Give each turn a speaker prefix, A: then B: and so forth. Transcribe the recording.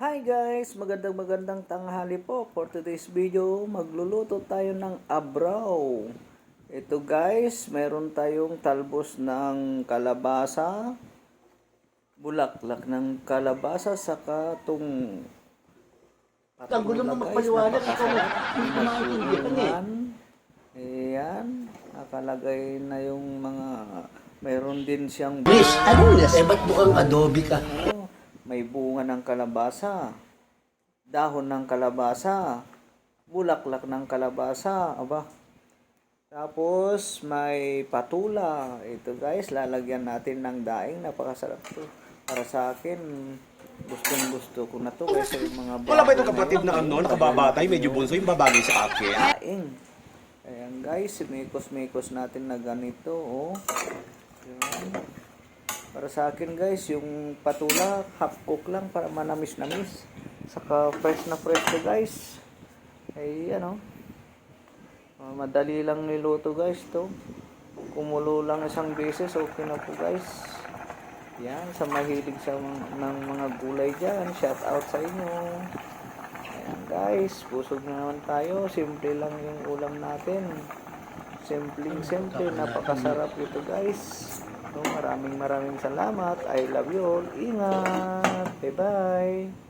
A: Hi guys! Magandang magandang tanghali po. For today's video, magluluto tayo ng abraw. Ito guys, meron tayong talbos ng kalabasa, bulaklak ng kalabasa, saka itong
B: Ang gulo mo magpaliwanag, ikaw na. Hindi maintindihan eh.
A: Ayan. Ayan. Nakalagay na yung mga... Meron din siyang...
B: Miss, ano yes? Eh, ba't mukhang adobe ka?
A: Bunga ng kalabasa. Dahon ng kalabasa. Bulaklak ng kalabasa. Aba. Tapos may patula. Ito guys, lalagyan natin ng daing. Napakasarap to. Para sa akin, gustong gusto ko na to kasi yung mga
C: Wala ba itong kapatid na ano, nakababatay, medyo bunso, yung babagay sa akin?
A: daing. Ayan guys, simikos-mikos natin na ganito. Oh. Ayan. Para sa akin guys, yung patula, half cook lang para manamis-namis. Saka fresh na fresh to guys. Ay ano. ah, madali lang niluto guys to. Kumulo lang isang beses, okay na po guys. Yan, sa mahilig sa ng mga gulay dyan, shout out sa inyo. Ayan guys, busog na naman tayo. Simple lang yung ulam natin. Simpleng simple, napakasarap ito guys. So, maraming maraming salamat. I love you all. Ingat. Bye bye.